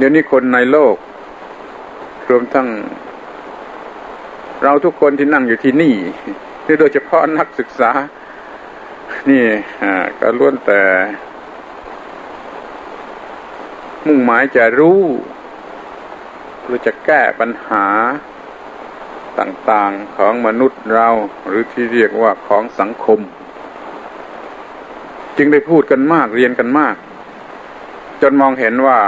เดี๋ยวนี้คนในโลก รวมทั้ง เราทุกคนที่นั่งอยู่ที่นี่โดยเฉพาะนักศึกษา นี่ก็ล้วนแต่ มุ่งหมายจะรู้หรือจะแก้ปัญหาต่างๆของมนุษย์เรา หรือที่เรียกว่าของสังคม จึงได้พูดกันมากเรียนกันมาก จนมองเห็นว่า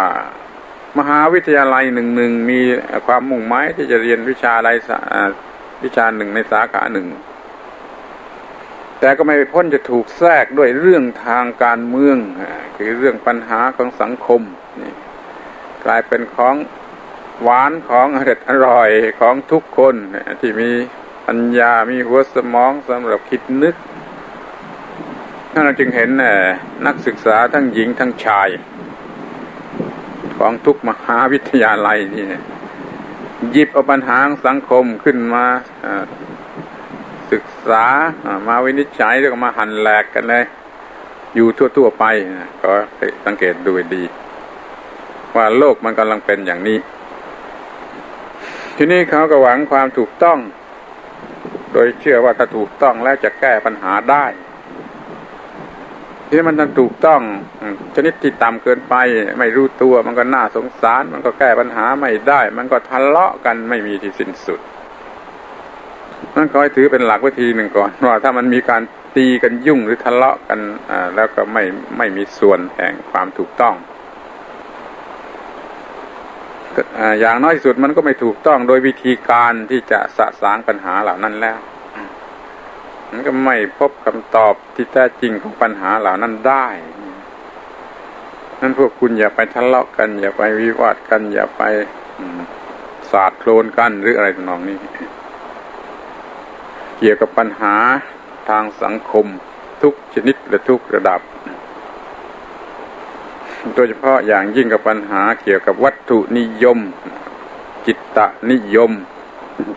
มหาวิทยาลัยหนึ่งหนึ่งมีความมุ่งหมายที่จะเรียนวิชาใดวิชาหนึ่งในสาขาหนึ่ง แต่ก็ไม่พ้นจะถูกแทรกด้วยเรื่องทางการเมือง คือเรื่องปัญหาของสังคมนี่กลายเป็นของหวานของอร่อยอร่อยของทุกคนที่มีปัญญามีหัวสมองสำหรับคิดนึกนั่นเราจึงเห็นนักศึกษาทั้งหญิงทั้งชาย ของทุกมหาวิทยาลัยนี่หยิบเอาปัญหาสังคมขึ้นมาศึกษามาวินิจฉัยแล้วก็มาหันแหลกกันเลย อยู่ทั่ว ๆ ไปก็สังเกตดูดี ว่าโลกมันกำลังเป็นอย่างนี้ ทีนี้เขาก็หวังความถูกต้อง โดยเชื่อว่าถ้าถูกต้องแล้วจะแก้ปัญหาได้ ที่มันถูกต้องชนิดที่ต่ำเกินไป ไม่รู้ตัวมันก็น่าสงสาร มันก็แก้ปัญหาไม่ได้ มันก็ทะเลาะกันไม่มีที่สิ้นสุดนั่นคอยถือเป็นหลักวิธีหนึ่งก่อนว่าถ้ามันมีการตีกันยุ่งหรือทะเลาะกันแล้วก็ไม่ไม่มีส่วนแห่งความถูกต้องอย่างน้อยสุดมันก็ไม่ถูกต้องโดยวิธีการที่จะสะสางปัญหาเหล่านั้นแล้ว มันก็ไม่พบคำตอบที่แท้จริงของปัญหาเหล่านั้นได้ นั้นพวกคุณอย่าไปทะเลาะกัน อย่าไปวิวาทกัน อย่าไปสาดโคลนกันหรืออะไรต่างๆนี้ เกี่ยวกับปัญหาทางสังคมทุกชนิดและทุกระดับ โดยเฉพาะอย่างยิ่งกับปัญหาเกี่ยวกับวัตถุนิยม จิตตนิยม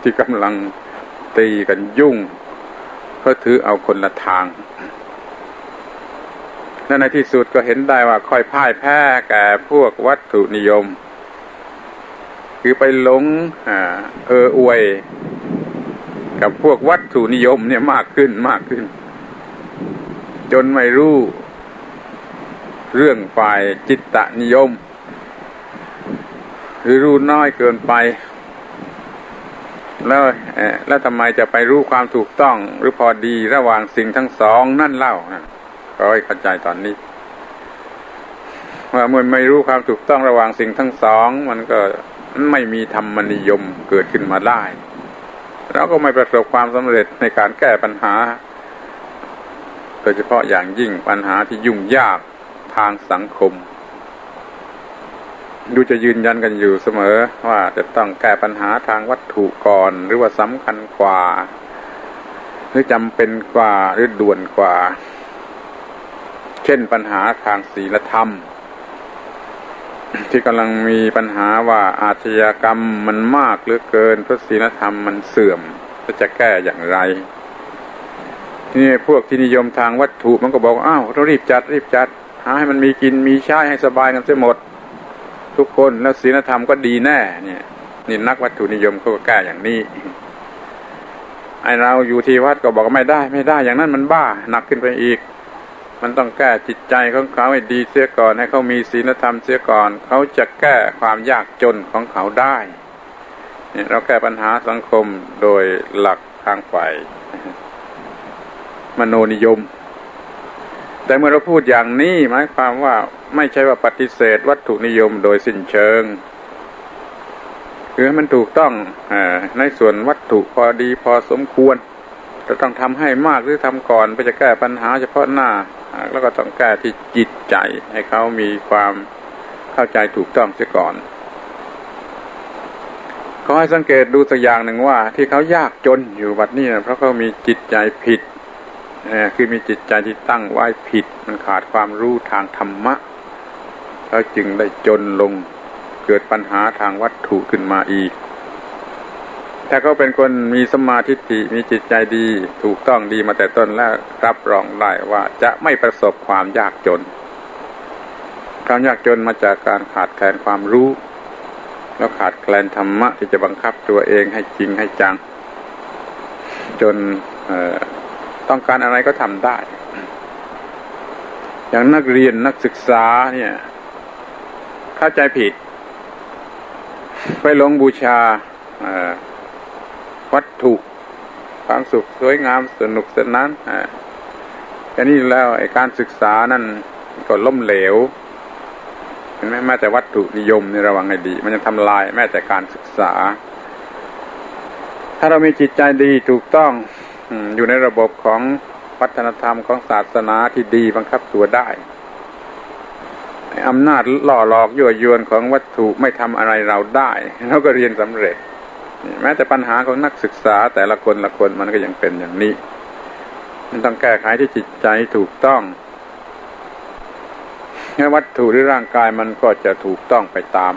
ที่กำลังตีกันยุ่ง เพราะถือเอาคนละทางและในที่สุดก็เห็นได้ว่าค่อยพ่ายแพ้แก่พวกวัตถุนิยม คือไปหลงเอออวย กับพวกวัตถุนิยมเนี่ยมากขึ้นมากขึ้น จนไม่รู้ เรื่องฝ่ายจิตตนิยม หรือรู้น้อยเกินไป แล้วแล้วทำไมจะไปรู้ความถูกต้องหรือพอดีระหว่างสิ่งทั้งสองนั่นเล่าก็ให้เข้าใจตอนนี้ว่าเมื่อไม่รู้ความถูกต้องระหว่างสิ่งทั้งสอง มันก็ไม่มีธรรมนิยมเกิดขึ้นมาได้เราก็ไม่ประสบความสำเร็จในการแก้ปัญหาโดยเฉพาะอย่างยิ่งปัญหาที่ยุ่งยากทางสังคม ดูจะยืนยันกันอยู่เสมอว่าจะต้องแก้ปัญหาทางวัตถุก่อน หรือว่าสำคัญกว่า หรือจำเป็นกว่าหรือด่วนกว่า เช่นปัญหาทางศีลธรรม ที่กำลังมีปัญหาว่าอาชญากรรมมันมากเหลือเกินเพราะศีลธรรมมันเสื่อมจะแก้อย่างไรนี่พวกที่นิยมทางวัตถุมันก็บอกอ้าวเรารีบจัดรีบจัดหาให้มันมีกินมีใช้ให้สบายกันเสียหมด ทุกคนแล้วศีลธรรมก็ดีแน่ เนี่ยนี่นักวัตถุนิยมเขาก็แก้อย่างนี้ไอเราอยู่ที่วัดก็บอกไม่ได้ ไม่ได้ อย่างนั้นมันบ้าหนักขึ้นไปอีก มันต้องแก้จิตใจของเขาให้ดีเสียก่อนให้เขามีศีลธรรมเสียก่อน เขาจะแก้ความยากจนของเขาได้เนี่ยเราแก้ปัญหาสังคมโดยหลักทางฝ่ายมโนนิยม แต่เมื่อเราพูดอย่างนี้หมายความว่าไม่ใช่ว่าปฏิเสธวัตถุนิยมโดยสิ้นเชิงคือมันถูกต้องอในส่วนวัตถุพอดีพอสมควรจะต้องทำให้มากหรือทำก่อนไปจะแก้ปัญหาเฉพาะหน้า แล้วก็ต้องแก้ที่จิตใจให้เขามีความเข้าใจถูกต้องเสียก่อนขอให้สังเกตดูสักอย่างหนึ่งว่า ที่เขายากจนอยู่บัดนี้นะเพราะเขามีจิตใจผิด คือมีจิตใจที่ตั้งไว้ผิด มันขาดความรู้ทางธรรมะเขาจึงได้จนลงเกิดปัญหาทางวัตถุขึ้นมาอีกแต่เขาเป็นคนมีสมาธิิมีจิตใจดี ถูกต้องดีมาแต่ต้นแล้วรับรองได้ว่าจะไม่ประสบความยากจน ความยากจนมาจากการขาดแคลนความรู้ แล้วขาดแคลนธรรมะที่จะบังคับตัวเองให้จริงให้จัง จนเอ่อ ต้องการอะไรก็ทำได้ อย่างนักเรียนนักศึกษาเนี่ย เข้าใจผิด ไปหลงบูชาวัตถุความสุขสวยงามสนุกสนานอ่าแค่นี้แล้วไอ้การศึกษานั่นก็ล้มเหลวเห็นไหมแม้แต่วัตถุนิยมในระวังให้ดี มันจะทำลายแม้แต่การศึกษา ถ้าเรามีจิตใจดีถูกต้อง อยู่ในระบบของวัฒนธรรมของศาสนาที่ดีบังคับตัวได้อำนาจล่อหลอกยั่วยวนของวัตถุไม่ทำอะไรเราได้เราก็เรียนสำเร็จ แม้แต่ปัญหาของนักศึกษาแต่ละคนละคนมันก็ยังเป็นอย่างนี้ มันต้องแก้ไขที่จิตใจถูกต้องแค่วัตถุหรือร่างกายมันก็จะถูกต้องไปตาม